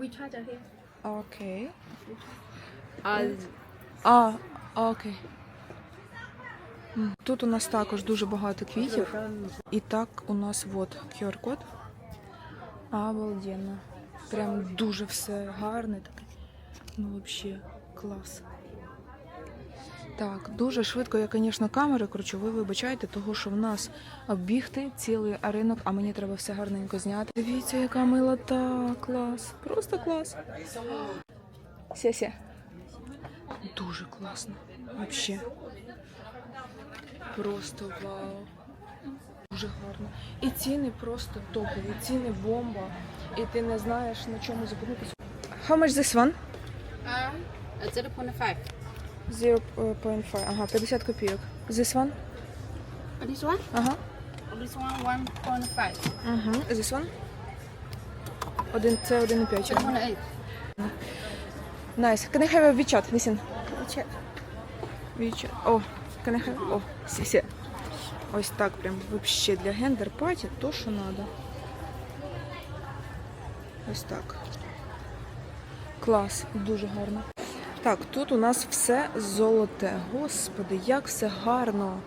We charge are here. Uh, А, окей. М, Тут у нас також дуже багато квітів. І так у нас от QR-код. Обалденно. Прям дуже все гарне таке. Ну, взагалі, клас. Так, дуже швидко я, звісно, камери кручу. Ви вибачайте, того, що в нас оббігти цілий ринок, а мені треба все гарненько зняти. Дивіться, яка милота. Клас. Просто клас. Сє-сє. Дуже класно. Вообще. Просто вау. Дуже гарно. І ціни просто топові. Ціни бомба. І ти не знаєш на чому зупинитися. How much this one? uh, uh, 0.5. 0.5. Ага, 50 копійок. This one? Uh, this one? Ага. This one 1.5. Ага. This one? Один, це 1,5. ага. 1.8. Nice. Can I have a WeChat? Listen. Check. WeChat. О, can I have? О, сі Ось так прям вообще для гендер паті то, що надо. Ось так. Клас, дуже гарно. Так, тут у нас все золоте. Господи, як все гарно.